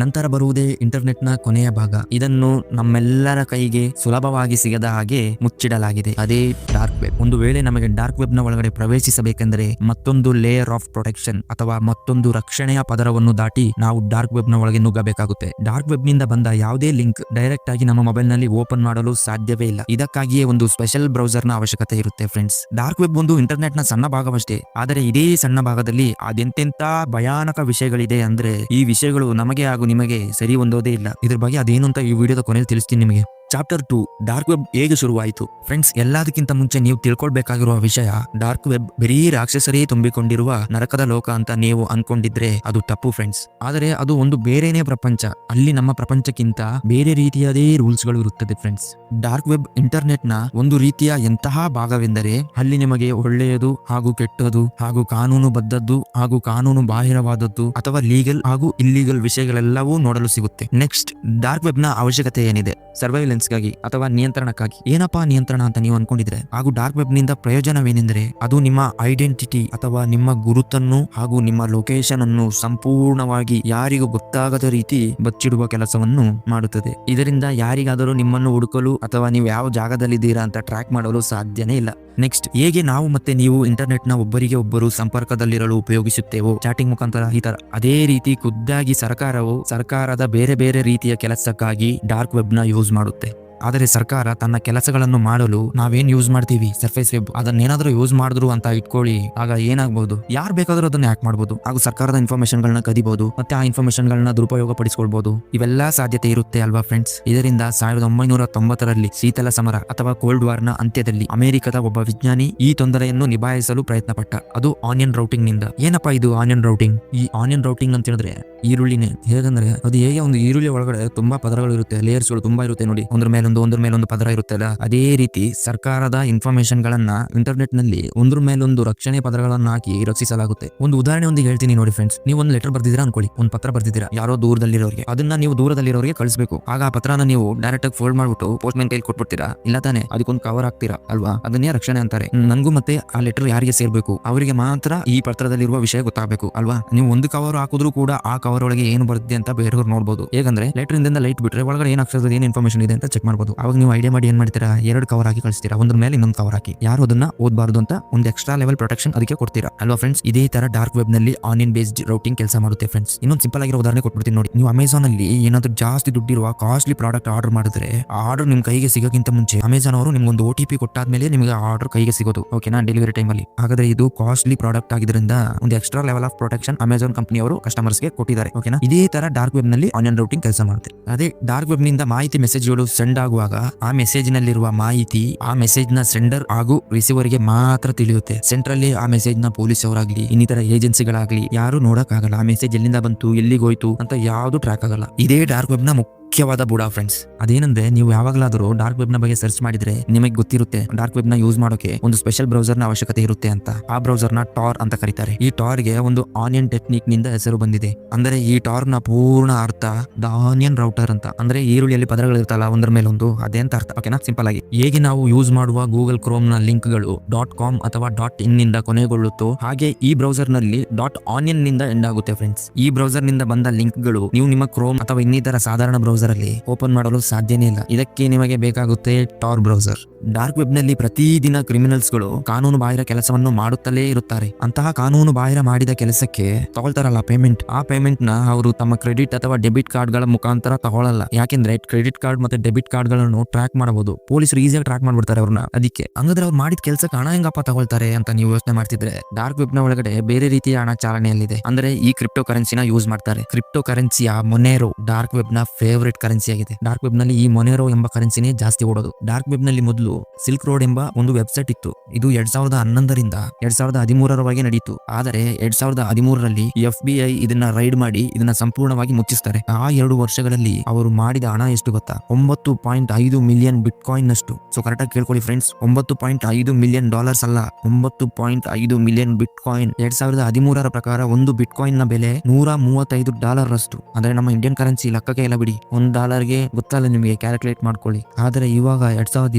ನಂತರ ಬರುವುದೇ ಇಂಟರ್ನೆಟ್ನ ಕೊನೆಯ ಭಾಗ. ಇದನ್ನು ನಮ್ಮೆಲ್ಲರ ಕೈಗೆ ಸುಲಭವಾಗಿ ಸಿಗದ ಹಾಗೆ ಮುಚ್ಚಿಡಲಾಗಿದೆ. ಅದೇ ಡಾರ್ಕ್ ವೆಬ್ ಒಂದು ವೇಳೆ ನಮಗೆ ಡಾರ್ಕ್ ವೆಬ್ನ ಒಳಗಡೆ ಪ್ರವೇಶಿಸಬೇಕೆಂದರೆ ಮತ್ತೊಂದು ಲೇಯರ್ ಆಫ್ ಪ್ರೊಟೆಕ್ಷನ್ ಅಥವಾ ಮತ್ತೊಂದು ರಕ್ಷಣೆಯ ಪದರವನ್ನು ದಾಟಿ ನಾವು ಡಾರ್ಕ್ ವೆಬ್ನ ಒಳಗೆ ನುಗ್ಗಬೇಕಾಗುತ್ತೆ. ಡಾರ್ಕ್ ವೆಬ್ನಿಂದ ಬಂದ ಯಾವುದೇ ಲಿಂಕ್ ಡೈರೆಕ್ಟ್ ಆಗಿ ನಮ್ಮ ಮೊಬೈಲ್ನಲ್ಲಿ ಓಪನ್ ಮಾಡಲು ಸಾಧ್ಯವೇ ಇಲ್ಲ. ಇದಕ್ಕಾಗಿಯೇ ಒಂದು ಸ್ಪೆಷಲ್ ಬ್ರೌಸರ್ನ ಅವಶ್ಯಕತೆ ಇರುತ್ತೆ ಫ್ರೆಂಡ್ಸ್ ಡಾರ್ಕ್ ವೆಬ್ ಒಂದು ಇಂಟರ್ನೆಟ್ನ ಸಣ್ಣ ಭಾಗವಷ್ಟೇ. ಆದರೆ ಇದೇ ಸಣ್ಣ ಭಾಗದಲ್ಲಿ ಅದೆಂತೆಂತ ಭಯಾನಕ ವಿಷಯಗಳಿದೆ ಅಂದ್ರೆ ಈ ವಿಷಯಗಳು ನಮಗೆ ಹಾಗೂ ನಿಮಗೆ ಸರಿ ಹೊಂದೋದೇ ಇಲ್ಲ. ಇದ್ರ ಬಗ್ಗೆ ಅದೇನು ಅಂತ ಈ ವಿಡಿಯೋದ ಕೊನೆಯಲ್ಲಿ ತಿಳಿಸ್ತೀನಿ ನಿಮಗೆ. ಚಾಪ್ಟರ್ ಟು ಡಾರ್ಕ್ ವೆಬ್ ಹೇಗೆ ಶುರುವಾಯಿತು? ಫ್ರೆಂಡ್ಸ್ ಎಲ್ಲದಕ್ಕಿಂತ ಮುಂಚೆ ನೀವು ತಿಳ್ಕೊಳ್ಬೇಕಾಗಿರುವ ವಿಷಯ ಡಾರ್ಕ್ ವೆಬ್ ಬರೀ ರಾಕ್ಷಸರೇ ತುಂಬಿಕೊಂಡಿರುವ ನರಕದ ಲೋಕ ಅಂತ ನೀವು ಅನ್ಕೊಂಡಿದ್ರೆ ಅದು ತಪ್ಪು ಫ್ರೆಂಡ್ಸ್ ಆದರೆ ಅದು ಒಂದು ಬೇರೆನೇ ಪ್ರಪಂಚ. ಅಲ್ಲಿ ನಮ್ಮ ಪ್ರಪಂಚಕ್ಕಿಂತ ಬೇರೆ ರೀತಿಯದೇ ರೂಲ್ಸ್ಗಳು ಇರುತ್ತದೆ ಫ್ರೆಂಡ್ಸ್ ಡಾರ್ಕ್ ವೆಬ್ ಇಂಟರ್ನೆಟ್ನ ಒಂದು ರೀತಿಯ ಎಂತಹ ಭಾಗವೆಂದರೆ, ಅಲ್ಲಿ ನಿಮಗೆ ಒಳ್ಳೆಯದು ಹಾಗೂ ಕೆಟ್ಟದು ಹಾಗೂ ಕಾನೂನು ಬದ್ಧದ್ದು ಹಾಗೂ ಕಾನೂನು ಬಾಹಿರವಾದದ್ದು ಅಥವಾ ಲೀಗಲ್ ಹಾಗೂ ಇಲ್ಲೀಗಲ್ ವಿಷಯಗಳೆಲ್ಲವೂ ನೋಡಲು ಸಿಗುತ್ತೆ. ನೆಕ್ಸ್ಟ್ ಡಾರ್ಕ್ ವೆಬ್ನ ಅವಶ್ಯಕತೆ ಏನಿದೆ? ಸರ್ವೈಲೆನ್ಸ್ ಗಾಗಿ ಅಥವಾ ನಿಯಂತ್ರಣಕ್ಕಾಗಿ. ಏನಪ್ಪಾ ನಿಯಂತ್ರಣ ಅಂತ ನೀವು ಅನ್ಕೊಂಡಿದ್ರೆ? ಹಾಗೂ ಡಾರ್ಕ್ ವೆಬ್ನಿಂದ ಪ್ರಯೋಜನವೇನೆಂದರೆ, ಅದು ನಿಮ್ಮ ಐಡೆಂಟಿಟಿ ಅಥವಾ ನಿಮ್ಮ ಗುರುತನ್ನು ಹಾಗೂ ನಿಮ್ಮ ಲೊಕೇಶನ್ ಅನ್ನು ಸಂಪೂರ್ಣವಾಗಿ ಯಾರಿಗೂ ಗೊತ್ತಾಗದ ರೀತಿ ಬಚ್ಚಿಡುವ ಕೆಲಸವನ್ನು ಮಾಡುತ್ತದೆ. ಇದರಿಂದ ಯಾರಿಗಾದರೂ ನಿಮ್ಮನ್ನು ಹುಡುಕಲು ಅಥವಾ ನೀವು ಯಾವ ಜಾಗದಲ್ಲಿದ್ದೀರಾ ಅಂತ ಟ್ರ್ಯಾಕ್ ಮಾಡಲು ಸಾಧ್ಯನೇ ಇಲ್ಲ. ನೆಕ್ಸ್ಟ್, ಹೇಗೆ ನಾವು ಮತ್ತೆ ನೀವು ಇಂಟರ್ನೆಟ್ನ ಒಬ್ಬರಿಗೆ ಒಬ್ಬರು ಸಂಪರ್ಕದಲ್ಲಿರಲು ಉಪಯೋಗಿಸುತ್ತೇವೋ? ಚಾಟಿಂಗ್ ಮುಖಾಂತರ ಈ ತರ ಅದೇ ರೀತಿ ಖುದ್ದಾಗಿ ಸರ್ಕಾರವು ಸರ್ಕಾರದ ಬೇರೆ ಬೇರೆ ರೀತಿಯ ಕೆಲಸಕ್ಕಾಗಿ ಡಾರ್ಕ್ ವೆಬ್ನ ಯೂಸ್ ಮಾಡುತ್ತೆ. ಆದರೆ ಸರ್ಕಾರ ತನ್ನ ಕೆಲಸಗಳನ್ನು ಮಾಡಲು ನಾವೇನ್ ಯೂಸ್ ಮಾಡ್ತೀವಿ? ಸರ್ಫೇಸ್ ವೆಬ್ ಅದನ್ನೇನಾದ್ರೂ ಯೂಸ್ ಮಾಡಿದ್ರು ಅಂತ ಇಟ್ಕೊಳ್ಳಿ. ಆಗ ಏನಾಗಬಹುದು ಯಾರು ಬೇಕಾದ್ರೂ ಅದನ್ನ ಹ್ಯಾಕ್ ಮಾಡಬಹುದು ಹಾಗೂ ಸರ್ಕಾರದ ಇನ್ಫಾರ್ಮೇಶನ್ ಗಳನ್ನ ಕದಿಬಹುದು ಮತ್ತೆ ಆ ಇನ್ಫಾರ್ಮೇಶನ್ ಗಳನ್ನ ದುರುಪಯೋಗ ಪಡಿಸಿಕೊಳ್ಬಹುದು ಇವೆಲ್ಲಾ ಸಾಧ್ಯತೆ ಇರುತ್ತೆ ಅಲ್ವಾ ಫ್ರೆಂಡ್ಸ್ ಇದರಿಂದ ಸಾವಿರದ ಒಂಬೈನೂರ ತೊಂಬತ್ತರಲ್ಲಿ ಶೀತಲ ಸಮರ ಅಥವಾ ಕೋಲ್ಡ್ ವಾರ್ನ ಅಂತ್ಯದಲ್ಲಿ ಅಮೆರಿಕದ ಒಬ್ಬ ವಿಜ್ಞಾನಿ ಈ ತೊಂದರೆಯನ್ನು ನಿಭಾಯಿಸಲು ಪ್ರಯತ್ನ ಪಟ್ಟ ಅದು ಆನಿಯನ್ ರೌಟಿಂಗ್ನಿಂದ. ಏನಪ್ಪಾ ಇದು ಆನಿಯನ್ ರೌಟಿಂಗ್ ಈ ಆನಿಯನ್ ರೌಟಿಂಗ್ ಅಂತ ಹೇಳಿದ್ರೆ ಈರುಳ್ಳಿನೇ. ಹೇಗಂದ್ರೆ ಅದು ಹೇಗೆ ಒಂದು ಈರುಳ್ಳಿ ಒಳಗಡೆ ತುಂಬಾ ಪದರಗಳು ಇರುತ್ತೆ. ಲೇಯರ್ಸ್ಗಳು ತುಂಬಾ ಇರುತ್ತೆ ನೋಡಿ. ಒಂದ್ರ ಮೇಲೊಂದು ಒಂದ್ರ ಮೇಲೊಂದು ಪದರ ಇರುತ್ತಲ್ಲ, ಅದೇ ರೀತಿ ಸರ್ಕಾರದ ಇನ್ಫಾರ್ಮೇಶನ್ ಗಳನ್ನ ಇಂಟರ್ನೆಟ್ನಲ್ಲಿ ಒಂದ್ರ ಮೇಲೊಂದು ರಕ್ಷಣೆ ಪದರಗಳನ್ನ ಹಾಕಿ ರಕ್ಷಿಸಲಾಗುತ್ತೆ. ಒಂದು ಉದಾಹರಣೆ ಒಂದು ಹೇಳ್ತೀನಿ ನೋಡಿ ಫ್ರೆಂಡ್ಸ್ ನೀವು ಒಂದು ಲೆಟರ್ ಬರ್ದಿದ್ದೀರಾ ಅನ್ಕೊಳ್ಳಿ, ಒಂದು ಪತ್ರ ಬರ್ದಿದ್ದೀರಾ, ಯಾರೋ ದೂರದಲ್ಲಿರೋರಿಗೆ, ಅದನ್ನ ನೀವು ದೂರದಲ್ಲಿರೋರಿಗೆ ಕಳಿಸಬೇಕು. ಆಗ ಆ ಪತ್ರನ ನೀವು ಡೈರೆಕ್ಟ್ ಆಗಿ ಫೋಲ್ಡ್ ಮಾಡ್ಬಿಟ್ಟು ಪೋಸ್ಟ್ ಮ್ಯಾನ್ ಕೈಲಿ ಕೊಟ್ಬಿಡ್ತೀರಾ? ಇಲ್ಲ ತಾನೆ, ಅದಕ್ಕೊಂದು ಕವರ್ ಆಗ್ತೀರಾ ಅಲ್ವಾ? ಅದನ್ನೇ ರಕ್ಷಣೆ ಅಂತಾರೆ. ನನಗೂ ಮತ್ತೆ ಆ ಲೆಟರ್ ಯಾರಿಗೆ ಸೇರ್ಬೇಕು? ಅವರಿಗೆ ಮಾತ್ರ ಈ ಪತ್ರದಲ್ಲಿರುವ ವಿಷಯ ಗೊತ್ತಾಗಬೇಕು, ಅಲ್ವಾ? ನೀವು ಒಂದು ಕವರ್ ಹಾಕಿದ್ರು ಕೂಡ ಆ ಕವರ್ ಒಳಗೆ ಏನು ಬರುತ್ತೆ ಅಂತ ಬೇರೆಯವ್ರು ನೋಡಬಹುದು ಹೇಗಂದ್ರೆ ಲೆಟರ್ ಇಂದ ಲೈಟ್ ಬಿಟ್ರೆ ಒಳಗಡೆ ಏನ್ ಏನು ಇನ್ಫಾರ್ಮೇಶನ್ ಇದೆ ಅಂತ ಚೆಕ್ ಮಾಡಬಹುದು ಅವಾಗ ನೀವು ಐಡಿಯಾ ಮಾಡಿ ಏನ್ ಮಾಡ್ತೀರಾ? ಎರಡು ಕವರ್ ಹಾಕಿ ಕಳಿಸ್ತೀರಾ? ಒಂದ್ರ ಮೇಲೆ ಇನ್ನೊಂದು ಕವರ್ ಹಾಕಿ. ಯಾರು ಅದನ್ನ ಓದಬಾರ್ದು ಅಂತ ಒಂದು ಎಕ್ಸ್ಟ್ರಾ ಲೆವೆಲ್ ಪ್ರೊಟೆಕ್ಷನ್ ಅದಕ್ಕೆ ಕೊಡ್ತೀರಾ? ಅಲ್ವಾ ಫ್ರೆಂಡ್ಸ್ ಇದೇ ತರ ಡಾರ್ಕ್ ವೆಬ್ನಲ್ಲಿ ಆನಿಯನ್ ಬೇಸ್ಡ್ ರೌಟಿಂಗ್ ಕೆಲಸ ಮಾಡುತ್ತೆ ಫ್ರೆಂಡ್ಸ್ ಇನ್ನೊಂದು ಸಿಂಪಲ್ ಆಗಿರೋ ಉದಾಹರಣೆ ಕೊಟ್ಬಿಡ್ತೀನಿ ನೋಡಿ. ನೀವು ಅಮೆಝಾನ್ ಅಲ್ಲಿ ಏನಾದ್ರೂ ಜಾಸ್ತಿ ದುಡ್ಡಿರುವ ಕಾಸ್ಟ್ಲಿ ಪ್ರಾಡಕ್ಟ್ ಆರ್ಡರ್ ಮಾಡಿದ್ರೆ ಆರ್ಡರ್ ನಿಮ್ ಕೈಗೆ ಸಿಗೋಕ್ಕಿಂತ ಮುಂಚೆ ಅಮೆಝಾನ್ ಅವರು ನಿಮ್ಗೊಂದು ಓ ಟಿ ಪಿ ಕೊಟ್ಟಾದ್ಮೇಲೆ ನಿಮಗೆ ಆರ್ಡರ್ ಕೈಗೆ ಸಿಗೋದು. ಓಕೆನಾ ಡೆಲಿವರಿ ಟೈಮ್ ಅಲ್ಲಿ. ಹಾಗಾದ್ರೆ ಇದು ಕಾಸ್ಟ್ಲಿ ಪ್ರಾಡಕ್ಟ್ ಆಗಿದ್ರಿಂದ ಒಂದು extra level of protection Amazon company ಅವರು ಕಸ್ಟಮರ್ಸ್ಗೆ ಕೊಟ್ಟಿದ್ದಾರೆ. ಓಕೆನಾ ಇದೇ ತರ ಡಾರ್ಕ್ ವೆಬ್ನಲ್ಲಿ ಆನಿಯನ್ ರೌಟಿಂಗ್ ಕೆಲಸ ಮಾಡುತ್ತೆ. ಅದೇ ಡಾರ್ಕ್ ವೆಬ್ನಿಂದ ಮಾಹಿತಿ ಮೆಸೇಜ್ಗಳು ಸೆಂಡ್ ಆಗುವಾಗ ಆ ಮೆಸೇಜ್ ನಲ್ಲಿರುವ ಮಾಹಿತಿ ಆ ಮೆಸೇಜ್ನ ಸೆಂಡರ್ ಹಾಗೂ ರಿಸೀವರ್ಗೆ ಮಾತ್ರ ತಿಳಿಯುತ್ತೆ. ಸೆಂಟ್ರಲ್ಲಿ ಆ ಮೆಸೇಜ್ನ ಪೊಲೀಸ್ ಅವರಾಗ್ಲಿ, ಇನ್ನಿತರ ಏಜೆನ್ಸಿಗಳಾಗ್ಲಿ, ಯಾರು ನೋಡಕ್ ಆಗಲ್ಲ ಆ ಮೆಸೇಜ್ ಎಲ್ಲಿಂದ ಬಂತು ಎಲ್ಲಿಗೆ ಹೋಯ್ತು ಅಂತ ಯಾವ್ದು ಟ್ರ್ಯಾಕ್ ಆಗಲ್ಲ. ಇದೇ ಡಾರ್ಕ್ ವೆಬ್ನ ಮುಖ್ಯವಾದ ಬುಡ ಫ್ರೆಂಡ್ಸ್ ಅದೇನಂದ್ರೆ, ನೀವು ಯಾವಾಗಲಾದರೂ ಡಾರ್ಕ್ ವೆಬ್ನ ಬಗ್ಗೆ ಸರ್ಚ್ ಮಾಡಿದ್ರೆ ನಿಮಗೆ ಗೊತ್ತಿರುತ್ತೆ ಡಾರ್ಕ್ ವೆಬ್ನ ಯೂಸ್ ಮಾಡೋಕೆ ಒಂದು ಸ್ಪೆಷಲ್ ಬ್ರೌಸರ್ನ ಅವಶ್ಯಕತೆ ಇರುತ್ತೆ ಅಂತ. ಆ ಬ್ರೌಸರ್ನ ಟಾರ್ ಅಂತ ಕರೀತಾರೆ. ಈ ಟಾರ್ಗೆ ಒಂದು ಆನಿಯನ್ ಟೆಕ್ನಿಕ್ನಿಂದ ಹೆಸರು ಬಂದಿದೆ. ಅಂದ್ರೆ ಈ ಟಾರ್ನ ಪೂರ್ಣ ಅರ್ಥ ದ ಆನಿಯನ್ ರೌಟರ್ ಅಂತ. ಅಂದ್ರೆ ಈರುಳ್ಳಿಯಲ್ಲಿ ಪದರಗಳಿರ್ತಲ್ಲ ಒಂದರ ಮೇಲೆ ಒಂದು ಅದೇ ಅಂತ ಅರ್ಥ. ಓಕೆನಾ ಸಿಂಪಲ್ ಆಗಿ. ಹೇಗೆ ನಾವು ಯೂಸ್ ಮಾಡುವ ಗೂಗಲ್ ಕ್ರೋಮ್ನ ಲಿಂಕ್ಗಳು. ಡಾಟ್ ಕಾಮ್ ಅಥವಾ. ಡಾಟ್ ಇನ್ನಿಂದ ಕೊನೆಗೊಳ್ಳುತ್ತೋ, ಹಾಗೆ ಈ ಬ್ರೌಸರ್ನಲ್ಲಿ. ಡಾಟ್ ಆನಿಯನ್ನಿಂದ ಎಂಡ್ ಆಗುತ್ತೆ ಫ್ರೆಂಡ್ಸ್ ಈ ಬ್ರೌಸರ್ನಿಂದ ಬಂದ ಲಿಂಕ್ಗಳು ನೀವು ನಿಮ್ಮ ಕ್ರೋಮ್ ಅಥವಾ ಇನ್ನಿತರ ಸಾಧಾರಣ ಬ್ರೌಸರ್ ಅಲ್ಲಿ ಓಪನ್ ಮಾಡಲು ಸಾಧ್ಯನೇ ಇಲ್ಲ. ಇದಕ್ಕೆ ನಿಮಗೆ ಬೇಕಾಗುತ್ತೆ ಟಾರ್ ಬ್ರೌಸರ್ ಡಾರ್ಕ್ ವೆಬ್ನಲ್ಲಿ ಪ್ರತಿದಿನ ಕ್ರಿಮಿನಲ್ಸ್ಗಳು ಕಾನೂನು ಬಾಹಿರ ಕೆಲಸವನ್ನು ಮಾಡುತ್ತಲೇ ಇರುತ್ತಾರೆ. ಅಂತಹ ಕಾನೂನು ಬಾಹಿರ ಮಾಡಿದ ಕೆಲಸಕ್ಕೆ ತಗೊಳ್ತಾರಲ್ಲ ಪೇಮೆಂಟ್ ಆ ಪೇಮೆಂಟ್ನ ಅವರು ತಮ್ಮ ಕ್ರೆಡಿಟ್ ಅಥವಾ ಡೆಬಿಟ್ ಕಾರ್ಡ್ಗಳ ಮುಖಾಂತರ ತಗೊಳ್ಳಲ್ಲ. ಯಾಕೆಂದ್ರೆ ಕ್ರೆಡಿಟ್ ಕಾರ್ಡ್ ಮತ್ತೆ ಡೆಬಿಟ್ ಕಾರ್ಡ್ಗಳನ್ನು ಟ್ರ್ಯಾಕ್ ಮಾಡಬಹುದು. ಪೊಲೀಸರು ಈಸಿಯಾಗಿ ಟ್ರ್ಯಾಕ್ ಮಾಡ್ಬಿಡ್ತಾರೆ ಅವ್ರನ್ನ. ಅದಕ್ಕೆ ಹಂಗಂದ್ರೆ ಅವ್ರು ಮಾಡಿದ ಕೆಲಸಕ್ಕೆ ಹಣ ಹೆಂಗಪ್ಪ ತಗೊಳ್ತಾರೆ ಅಂತ ನೀವು ಯೋಚನೆ ಮಾಡ್ತಿದ್ರೆ ಡಾರ್ಕ್ ವೆಬ್ನ ಒಳಗಡೆ ಬೇರೆ ರೀತಿಯ ಹಣ ಚಾಲನೆಯಲ್ಲಿದೆ ಅಂದ್ರೆ ಈ ಕ್ರಿಪ್ಟೋ ಕರೆನ್ಸಿನ ಯೂಸ್ ಮಾಡ್ತಾರೆ. ಕ್ರಿಪ್ಟೋ ಕರೆನ್ಸಿಯ ಮೊನೇರೋ ಡಾರ್ಕ್ ವೆಬ್ನ ಫೇವರೇಟ್ ಕರೆನ್ಸಿ ಆಗಿದೆ. ಡಾರ್ಕ್ ವೆಬ್ನಲ್ಲಿ ಈ ಮೊನೇರೋ ಎಂಬ ಕರೆನ್ಸಿನೇ ಜಾಸ್ತಿ ಓಡೋದು. ಡಾರ್ಕ್ ವೆಬ್ನಲ್ಲಿ ಮೊದಲು ಸಿಲ್ಕ್ ರೋಡ್ ಎಂಬ ಒಂದು ವೆಬ್ಸೈಟ್ ಇತ್ತು. ಇದು ಎರಡ್ ಸಾವಿರದ ಹನ್ನೊಂದರಿಂದ ಎರಡ್ ಸಾವಿರದ ಹದಿಮೂರರವರೆಗೆ ನಡೆಯಿತು. ಆದರೆ ಎರಡ್ ಸಾವಿರದ ಹದಿಮೂರರಲ್ಲಿ ಎಫ್ ಬಿ ಐ ಇದನ್ನ ರೈಡ್ ಮಾಡಿ ಇದನ್ನ ಸಂಪೂರ್ಣವಾಗಿ ಮುಚ್ಚಿಸ್ತಾರೆ. ಆ ಎರಡು ವರ್ಷಗಳಲ್ಲಿ ಅವರು ಮಾಡಿದ ಹಣ ಎಷ್ಟು ಗೊತ್ತಾ? ಒಂಬತ್ತು ಪಾಯಿಂಟ್ ಐದು ಮಿಲಿಯನ್ ಬಿಟ್ ಕಾಯಿನ್ ನಷ್ಟು ಸೊ ಕರೆಕ್ಟಾಗಿ ಕೇಳ್ಕೊಳ್ಳಿ ಫ್ರೆಂಡ್ಸ್ ಒಂಬತ್ತು ಪಾಯಿಂಟ್ ಐದು ಮಿಲಿಯನ್ ಡಾಲರ್ಸ್ ಅಲ್ಲ. ಒಂಬತ್ತು ಪಾಯಿಂಟ್ ಐದು ಮಿಲಿಯನ್ ಬಿಟ್ ಕಾಯಿನ್ ಎರಡ್ ಸಾವಿರದ ಹದಿಮೂರರ ಪ್ರಕಾರ ಒಂದು ಬಿಟ್ ಕಾಯಿನ್ನ ಬೆಲೆ ನೂರ ಮೂವತ್ತೈದು ಡಾಲರ್ ಅಷ್ಟು ಅಂದ್ರೆ ನಮ್ಮ ಇಂಡಿಯನ್ ಕರೆನ್ಸಿ ಲೆಕ್ಕಕ್ಕೆ ಎಲ್ಲ ಬಿಡಿ. ಒಂದ್ ಡಾಲರ್ಗೆ ಗೊತ್ತಲ್ಲ ನಿಮಗೆ ಕ್ಯಾಲ್ಕುಲೇಟ್ ಮಾಡ್ಕೊಳ್ಳಿ. ಆದ್ರೆ ಇವಾಗ ಎರಡ್ ಸಾವಿರದ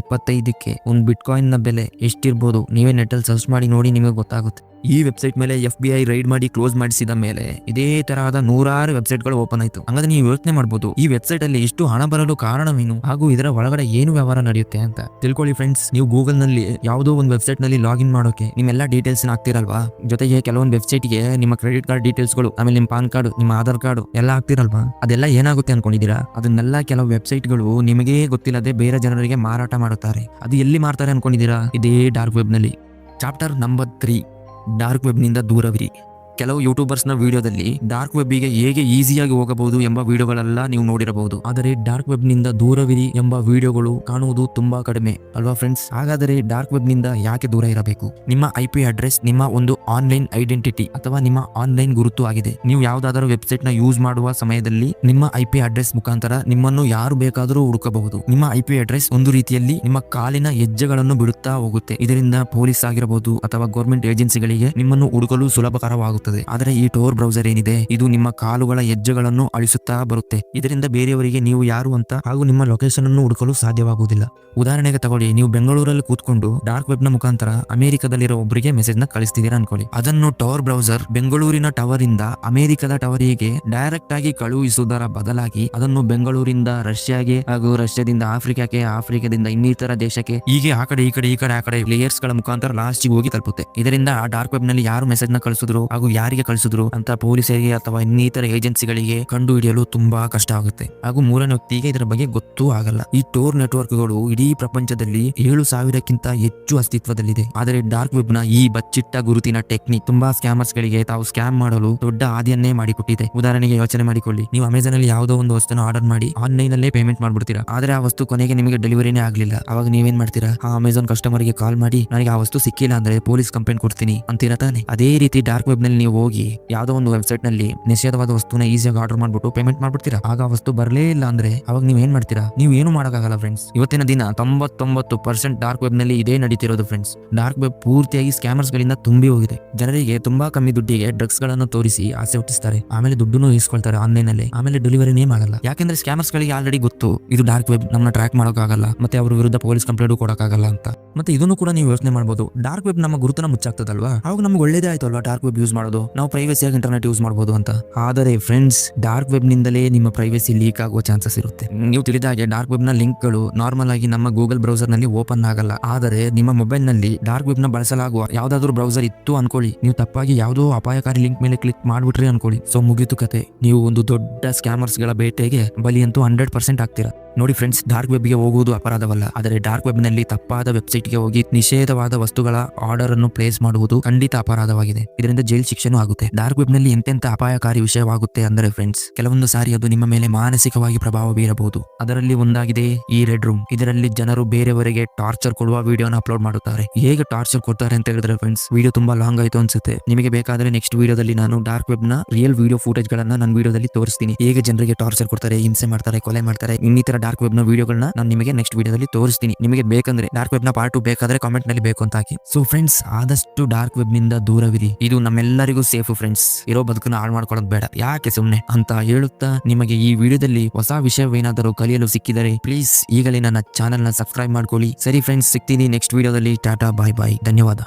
ಇಪ್ಪತ್ತೈದಕ್ಕೆ ಒಂದು ಬಿಟ್ಕಾಯಿನ್ನ ಬೆಲೆ ಎಷ್ಟಿರ್ಬೋದು? ನೀವೇ ನೆಟ್ಟಲ್ಲಿ ಸರ್ಚ್ ಮಾಡಿ ನೋಡಿ ನಿಮಗೆ ಗೊತ್ತಾಗುತ್ತೆ. ಈ ವೆಬ್ಸೈಟ್ ಮೇಲೆ ಎಫ್ ಬಿ ಐ ರೈಡ್ ಮಾಡಿ ಕ್ಲೋಸ್ ಮಾಡಿಸಿದ ಮೇಲೆ ಇದೇ ತರಹದ ನೂರಾರು ವೆಬ್ಸೈಟ್ಗಳು ಓಪನ್ ಆಯ್ತು. ಹಂಗಾದ್ರೆ ನೀವು ಯೋಚನೆ ಮಾಡಬಹುದು ಈ ವೆಬ್ಸೈಟ್ ಅಲ್ಲಿ ಇಷ್ಟು ಹಣ ಬರಲು ಕಾರಣವೇನು? ಹಾಗೂ ಇದರ ಒಳಗಡೆ ಏನು ವ್ಯವಹಾರ ನಡೆಯುತ್ತೆ ಅಂತ. ತಿಳ್ಕೊಳ್ಳಿ ಫ್ರೆಂಡ್ಸ್ ನೀವು ಗೂಗಲ್ನಲ್ಲಿ ಯಾವುದೋ ಒಂದು ವೆಬ್ಸೈಟ್ನಲ್ಲಿ ಲಾಗಿನ್ ಮಾಡೋಕೆ ನಿಮ್ಮೆಲ್ಲ ಡೀಟೇಲ್ಸ್ ಹಾಕ್ತಿರಲ್ವಾ? ಜೊತೆಗೆ ಕೆಲವೊಂದು ವೆಬ್ಸೈಟ್ಗೆ ನಿಮ್ಮ ಕ್ರೆಡಿಟ್ ಕಾರ್ಡ್ ಡೀಟೇಲ್ಸ್ಗಳು, ಆಮೇಲೆ ನಿಮ್ಮ ಪಾನ್ ಕಾರ್ಡ್ ನಿಮ್ಮ ಆಧಾರ್ ಕಾರ್ಡ್ ಎಲ್ಲ ಹಾಕ್ತಿರಲ್ವಾ? ಅದೆಲ್ಲ ಏನಾಗುತ್ತೆ ಅನ್ಕೊಂಡಿದ್ದೀರಾ? ಅದನ್ನೆಲ್ಲ ಕೆಲವು ವೆಬ್ಸೈಟ್ಗಳು ನಿಮಗೆ ಗೊತ್ತಿಲ್ಲದೆ ಬೇರೆ ಜನರಿಗೆ ಮಾರಾಟ ಮಾಡುತ್ತಾರೆ. ಅದು ಎಲ್ಲಿ ಮಾರ್ತಾರೆ ಅನ್ಕೊಂಡಿದ್ದೀರಾ? ಇದೇ ಡಾರ್ಕ್ ವೆಬ್ನಲ್ಲಿ. ಚಾಪ್ಟರ್ ನಂಬರ್ ತ್ರೀ ಡಾರ್ಕ್ ವೆಬ್ನಿಂದ ದೂರವಿರಿ. ಕೆಲವು ಯೂಟ್ಯೂಬರ್ಸ್ನ ವಿಡಿಯೋದಲ್ಲಿ ಡಾರ್ಕ್ ವೆಬ್ಗೆ ಹೇಗೆ ಈಸಿಯಾಗಿ ಹೋಗಬಹುದು ಎಂಬ ವಿಡಿಯೋಗಳೆಲ್ಲ ನೀವು ನೋಡಿರಬಹುದು. ಆದರೆ ಡಾರ್ಕ್ ವೆಬ್ನಿಂದ ದೂರವಿರಿ ಎಂಬ ವಿಡಿಯೋಗಳು ಕಾಣುವುದು ತುಂಬಾ ಕಡಿಮೆ, ಅಲ್ವಾ ಫ್ರೆಂಡ್ಸ್ ಹಾಗಾದರೆ ಡಾರ್ಕ್ ವೆಬ್ನಿಂದ ಯಾಕೆ ದೂರ ಇರಬೇಕು? ನಿಮ್ಮ ಐ ಪಿ ಅಡ್ರೆಸ್ ನಿಮ್ಮ ಒಂದು ಆನ್ಲೈನ್ ಐಡೆಂಟಿಟಿ ಅಥವಾ ನಿಮ್ಮ ಆನ್ಲೈನ್ ಗುರುತು ಆಗಿದೆ. ನೀವು ಯಾವುದಾದರೂ ವೆಬ್ಸೈಟ್ನ ಯೂಸ್ ಮಾಡುವ ಸಮಯದಲ್ಲಿ ನಿಮ್ಮ ಐ ಪಿ ಅಡ್ರೆಸ್ ಮುಖಾಂತರ ನಿಮ್ಮನ್ನು ಯಾರು ಬೇಕಾದರೂ ಹುಡುಕಬಹುದು. ನಿಮ್ಮ ಐ ಪಿ ಅಡ್ರೆಸ್ ಒಂದು ರೀತಿಯಲ್ಲಿ ನಿಮ್ಮ ಕಾಲಿನ ಹೆಜ್ಜೆಗಳನ್ನು ಬಿಡುತ್ತಾ ಹೋಗುತ್ತೆ. ಇದರಿಂದ ಪೊಲೀಸ್ ಆಗಿರಬಹುದು ಅಥವಾ ಗೌರ್ಮೆಂಟ್ ಏಜೆನ್ಸಿಗಳಿಗೆ ನಿಮ್ಮನ್ನು ಹುಡುಕಲು ಸುಲಭಕರವಾಗುತ್ತದೆ ಆದರೆ ಈ ಟೋರ್ ಬ್ರೌಸರ್ ಏನಿದೆ? ಇದು ನಿಮ್ಮ ಕಾಲುಗಳ ಹೆಜ್ಜೆಗಳನ್ನು ಅಳಿಸುತ್ತಾ ಬರುತ್ತೆ. ಇದರಿಂದ ಬೇರೆಯವರಿಗೆ ನೀವು ಯಾರು ಅಂತ ಹಾಗೂ ನಿಮ್ಮ ಲೊಕೇಶನ್ ಅನ್ನು ಹುಡುಕಲು ಸಾಧ್ಯವಾಗುವುದಿಲ್ಲ. ಉದಾಹರಣೆಗೆ ತಗೊಳ್ಳಿ, ನೀವು ಬೆಂಗಳೂರಲ್ಲಿ ಕೂತ್ಕೊಂಡು ಡಾರ್ಕ್ ವೆಬ್ನ ಮುಖಾಂತರ ಅಮೆರಿಕದಲ್ಲಿರೋ ಒಬ್ಬರಿಗೆ ಮೆಸೇಜ್ನ ಕಳಿಸ್ತಿದ್ದೀರಾ ಅನ್ಕೊಳ್ಳಿ. ಅದನ್ನು ಟವರ್ ಬ್ರೌಸರ್ ಬೆಂಗಳೂರಿನ ಟವರ್ ಇಂದ ಅಮೆರಿಕದ ಟವರಿಗೆ ಡೈರೆಕ್ಟ್ ಆಗಿ ಕಳುಹಿಸುವುದರ ಬದಲಾಗಿ ಅದನ್ನು ಬೆಂಗಳೂರಿಂದ ರಷ್ಯಾಗೆ ಹಾಗೂ ರಷ್ಯಾದಿಂದ ಆಫ್ರಿಕಾಕ್ಕೆ, ಆಫ್ರಿಕಾದಿಂದ ಇನ್ನಿತರ ದೇಶಕ್ಕೆ, ಹೀಗೆ ಆ ಕಡೆ, ಈ ಕಡೆ ಈ ಕಡೆ, ಆ ಕಡೆ ಲೇಯರ್ಸ್ಗಳ ಮುಖಾಂತರ ಲಾಸ್ಟ್ ಹೋಗಿ ತಲುಪುತ್ತೆ. ಇದರಿಂದ ಆ ಡಾರ್ಕ್ ವೆಬ್ನಲ್ಲಿ ಯಾರು ಮೆಸೇಜ್ನ ಕಳಿಸಿದ್ರು ಹಾಗೂ ಯಾರಿಗೆ ಕಳಿಸಿದ್ರು ಅಂತ ಪೊಲೀಸರಿಗೆ ಅಥವಾ ಇನ್ನಿತರ ಏಜೆನ್ಸಿಗಳಿಗೆ ಕಂಡು ಹಿಡಿಯಲು ತುಂಬಾ ಕಷ್ಟ ಆಗುತ್ತೆ. ಹಾಗೂ ಮೂರನೇ ವ್ಯಕ್ತಿಗೆ ಇದರ ಬಗ್ಗೆ ಗೊತ್ತೂ ಆಗಲ್ಲ. ಈ ಟೋರ್ ನೆಟ್ವರ್ಕ್ಗಳು ಇಡೀ ಪ್ರಪಂಚದಲ್ಲಿ ಏಳು ಸಾವಿರಕ್ಕಿಂತ ಹೆಚ್ಚು ಅಸ್ತಿತ್ವದಲ್ಲಿದೆ. ಆದರೆ ಡಾರ್ಕ್ ವೆಬ್ನ ಈ ಬಚ್ಚಿಟ್ಟ ಗುರುತಿನ ಟೆಕ್ನಿಕ್ ತುಂಬಾ ಸ್ಕ್ಯಾಮರ್ಸ್ ಗಳಿಗೆ ತಾವು ಸ್ಕ್ಯಾಮ್ ಮಾಡಲು ದೊಡ್ಡ ಆದಿಯನ್ನೇ ಮಾಡಿಕೊಟ್ಟಿದೆ. ಉದಾಹರಣೆಗೆ ಯೋಚನೆ ಮಾಡಿಕೊಳ್ಳಿ. ನೀವು ಅಮೆಜಾನ್ ಅಲ್ಲಿ ಯಾವುದೋ ಒಂದು ವಸ್ತುನ ಆರ್ಡರ್ ಮಾಡಿ ಆನ್ಲೈನ್ ಅಲ್ಲೇ ಪೇಮೆಂಟ್ ಮಾಡ್ಬಿಡ್ತೀರಾ? ಆದ್ರೆ ಆ ವಸ್ತು ಕೊನೆಗೆ ನಿಮಗೆ ಡೆಲಿವರಿನೇ ಆಗ್ಲಿಲ್ಲ. ಅವಾಗ ನೀವೇನ್ ಮಾಡ್ತೀರಾ? ಆ ಅಮೆಜಾನ್ ಕಸ್ಟಮರ್ಗೆ ಕಾಲ್ ಮಾಡಿ, ನನಗೆ ಆ ವಸ್ತು ಸಿಕ್ಕಿಲ್ಲ ಅಂದ್ರೆ ಪೊಲೀಸ್ ಕಂಪ್ಲೇಂಟ್ ಕೊಡ್ತೀನಿ ಅಂತೀರಾ ತಾನೆ? ಅದೇ ರೀತಿ ಡಾರ್ಕ್ ವೆಬ್ನಲ್ಲಿ ನೀವು ಹೋಗಿ ಯಾವ್ದೋ ಒಂದು ವೆಬ್ಸೈಟ್ನಲ್ಲಿ ನಿಷೇಧವಾದ ವಸ್ತುನ ಈಸಿಯಾಗಿ ಆರ್ಡರ್ ಮಾಡ್ಬಿಟ್ಟು ಪೇಮೆಂಟ್ ಮಾಡ್ಬಿಡ್ತೀರಾ? ಆಗ ವಸ್ತು ಬರಲೇ ಇಲ್ಲ ಅಂದ್ರೆ ಅವಾಗ ನೀವು ಏನ್ ಮಾಡ್ತೀರಾ? ನೀವು ಏನು ಮಾಡೋಕ್ಕಾಗಲ್ಲ ಫ್ರೆಂಡ್ಸ್ ಇವತ್ತಿನ ದಿನ ತೊಂಬತ್ತೊಂಬತ್ತು ಪರ್ಸೆಂಟ್ ಡಾರ್ಕ್ ವೆಬ್ನಲ್ಲಿ ಇದೇ ನಡೀತಿರೋದು ಫ್ರೆಂಡ್ಸ್ ಡಾರ್ಕ್ ವೆಬ್ ಪೂರ್ತಿಯಾಗಿ ಸ್ಕ್ಯಾಮರ್ಸ್ ಗಳಿಂದ ತುಂಬಿ ಹೋಗಿದೆ. ಜನರಿಗೆ ತುಂಬಾ ಕಮ್ಮಿ ದುಡ್ಡಿಗೆ ಡ್ರಗ್ಸ್ಗಳನ್ನು ತೋರಿಸಿ ಆಸೆ ಹುಟ್ಟಿಸ್ತಾರೆ. ಆಮೇಲೆ ದುಡ್ಡನ್ನು ಇಸ್ಕೊಳ್ತಾರೆ ಆನ್ಲೈನ್ ಅಲ್ಲಿ ಆಮೇಲೆ ಡೆಲಿವರಿ ನೇಮ್ ಆಗಲ್ಲ ಯಾಕಂದ್ರೆ ಸ್ಕ್ಯಾಮರ್ಸ್ ಗಳಿಗೆ ಆಲ್ರೆಡಿ ಗೊತ್ತು, ಇದು ಡಾರ್ಕ್ ವೆಬ್ ನಮ್ಮ ಟ್ರ್ಯಾಕ್ ಮಾಡೋಕ್ಕಾಗಲ್ಲ, ಮತ್ತೆ ಅವ್ರ ವಿರುದ್ಧ ಪೊಲೀಸ್ ಕಂಪ್ಲೇಂಟ್ ಕೊಡೋಕ್ಕಾಗಲ್ಲ ಅಂತ. ಮತ್ತೆ ಇದನ್ನು ಕೂಡ ನೀವು ಯೋಚನೆ ಮಾಡಬಹುದು ಡಾರ್ಕ್ ವೆಬ್ ನಮ್ಮ ಗುರುತನ ಮುಚ್ಚಾಗ್ತದಲ್ವಾ ಅವಾಗ ನಮ್ಗೆ ಒಳ್ಳೇದೇ ಆಯ್ತು ಅಲ್ವಾ ಡಾರ್ಕ್ ವೆಬ್ ಯೂಸ್ ಮಾಡೋದು? ನಾವು ಪ್ರೈವಸಿಯಾಗಿ ಇಂಟರ್ನೆಟ್ ಯೂಸ್ ಮಾಡಬಹುದು ಅಂತ. ಆದರೆ ಫ್ರೆಂಡ್ಸ್ ಡಾರ್ಕ್ ವೆಬ್ ನಿಂದಲೇ ನಿಮ್ಮ ಪ್ರೈವಸಿ ಲೀಕ್ ಆಗುವ ಚಾನ್ಸಸ್ ಇರುತ್ತೆ. ನೀವು ತಿಳಿದ ಹಾಗೆ ಡಾರ್ಕ್ ವೆಬ್ನ ಲಿಂಕ್ಗಳು ನಾರ್ಮಲ್ ಆಗಿ ನಮ್ಮ ಗೂಗಲ್ ಬ್ರೌಸರ್ನಲ್ಲಿ ಓಪನ್ ಆಗಲ್ಲ. ಆದರೆ ನಿಮ್ಮ ಮೊಬೈಲ್ನಲ್ಲಿ ಡಾರ್ಕ್ ವೆಬ್ನ ಬಳಸಲಾಗುವ ಯಾವ್ದಾದ್ರು ಬ್ರೌಸರ್ ಇತ್ತು ಅನ್ಕೊಳ್ಳಿ. ನೀವು ತಪ್ಪಾಗಿ ಯಾವುದೋ ಅಪಾಯಕಾರಿ ಲಿಂಕ್ ಮೇಲೆ ಕ್ಲಿಕ್ ಮಾಡ್ಬಿಟ್ರಿ ಅನ್ಕೊಳ್ಳಿ. ಸೊ ಮುಗಿತು ಕತೆ. ನೀವು ಒಂದು ದೊಡ್ಡ ಸ್ಕ್ಯಾಮರ್ಸ್ಗಳ ಬೇಟೆಗೆ ಬಲಿ ಅಂತೂ ಹಂಡ್ರೆಡ್ ಪರ್ಸೆಂಟ್ ಆಗ್ತೀರಾ? ನೋಡಿ ಫ್ರೆಂಡ್ಸ್ ಡಾರ್ಕ್ ವೆಬ್ಗೆ ಹೋಗುವುದು ಅಪರಾಧವಲ್ಲ. ಆದರೆ ಡಾರ್ಕ್ ವೆಬ್ನಲ್ಲಿ ತಪ್ಪಾದ ವೆಬ್ಸೈಟ್ಗೆ ಹೋಗಿ ನಿಷೇಧವಾದ ವಸ್ತುಗಳ ಆರ್ಡರ್ ಅನ್ನು ಪ್ಲೇಸ್ ಮಾಡುವುದು ಖಂಡಿತ ಅಪರಾಧವಾಗಿದೆ. ಇದರಿಂದ ಜೈಲ್ ಶಿಕ್ಷೆನೂ ಆಗುತ್ತೆ. ಡಾರ್ಕ್ ವೆಬ್ನಲ್ಲಿ ಎಂತೆಂತ ಅಪಾಯಕಾರಿ ವಿಷಯವಾಗುತ್ತೆ ಅಂದರೆ ಫ್ರೆಂಡ್ಸ್ ಕೆಲವೊಂದು ಸಾರಿ ಅದು ನಿಮ್ಮ ಮೇಲೆ ಮಾನಸಿಕವಾಗಿ ಪ್ರಭಾವ ಬೀರಬಹುದು. ಅದರಲ್ಲಿ ಒಂದಾಗಿದೆ ಈ ರೆಡ್ ರೂಮ್ ಇದರಲ್ಲಿ ಜನರು ಬೇರೆಯವರಿಗೆ ಟಾರ್ಚರ್ ಕೊಡುವ ವಿಡಿಯೋನ ಅಪ್ಲೋಡ್ ಮಾಡುತ್ತಾರೆ. ಹೇಗೆ ಟಾರ್ಚರ್ ಕೊಡ್ತಾರೆ ಅಂತ ಹೇಳಿದ್ರೆ ಫ್ರೆಂಡ್ಸ್ ವಿಡಿಯೋ ತುಂಬಾ ಲಾಂಗ್ ಆಯ್ತು ಅನ್ಸುತ್ತೆ. ನಿಮಗೆ ಬೇಕಾದ್ರೆ ನೆಕ್ಸ್ಟ್ ವಿಡಿಯೋದಲ್ಲಿ ನಾನು ಡಾರ್ಕ್ ವೆಬ್ನ ರಿಯಲ್ ವಿಡಿಯೋ ಫುಟೇಜ್ ಗಳನ್ನ ನನ್ನ ವಿಡಿಯೋದಲ್ಲಿ ತೋರಿಸ್ತೀನಿ. ಹೇಗೆ ಜನರಿಗೆ ಟಾರ್ಚರ್ ಕೊಡ್ತಾರೆ, ಹಿಂಸೆ ಮಾಡ್ತಾರೆ, ಕೊಲೆ ಮಾಡ್ತಾರೆ, ಇನ್ನಿತರ ಡಾರ್ಕ್ ವೆಬ್ನ ವಿಡಿಯೋಗಳನ್ನ ನಾನು ನಿಮಗೆ ನೆಕ್ಸ್ಟ್ ವಿಡಿಯೋದಲ್ಲಿ ತೋರಿಸ್ತೀನಿ. ನಿಮಗೆ ಬೇಕಂದ್ರೆ ಡಾರ್ಕ್ ವೆಬ್ನ ಪಾರ್ಟ್ ಬೇಕಾದ್ರೆ ಕಾಮೆಂಟ್ನಲ್ಲಿ ಬೇಕು ಅಂತ ಹಾಕಿ. ಸೊ ಫ್ರೆಂಡ್ಸ್ ಆದಷ್ಟು ಡಾರ್ಕ್ ವೆಬ್ನಿಂದ ದೂರವಿರಿ. ಇದು ನಮ್ಮೆಲ್ಲರಿಗೂ ಸೇಫ್ ಫ್ರೆಂಡ್ಸ್ ಇರೋ ಬದುಕನ್ನು ಹಾಳು ಮಾಡ್ಕೊಳ್ಳೋದು ಬೇಡ. ಯಾಕೆ ಸುಮ್ನೆ? ಅಂತ ಹೇಳುತ್ತಾ ನಿಮಗೆ ಈ ವಿಡಿಯೋದಲ್ಲಿ ಹೊಸ ವಿಷಯವೇನಾದರೂ ಕಲಿಯಲು ಸಿಕ್ಕಿದರೆ ಪ್ಲೀಸ್ ಈಗಲೇ ನನ್ನ ಚಾನೆಲ್ನ ಸಬ್ಸ್ಕ್ರೈಬ್ ಮಾಡ್ಕೊಳ್ಳಿ. ಸರಿ ಫ್ರೆಂಡ್ಸ್ ಸಿಗ್ತೀನಿ ನೆಕ್ಸ್ಟ್ ವಿಡಿಯೋದಲ್ಲಿ ಟಾಟಾ ಬಾಯ್ ಬಾಯ್ ಧನ್ಯವಾದ.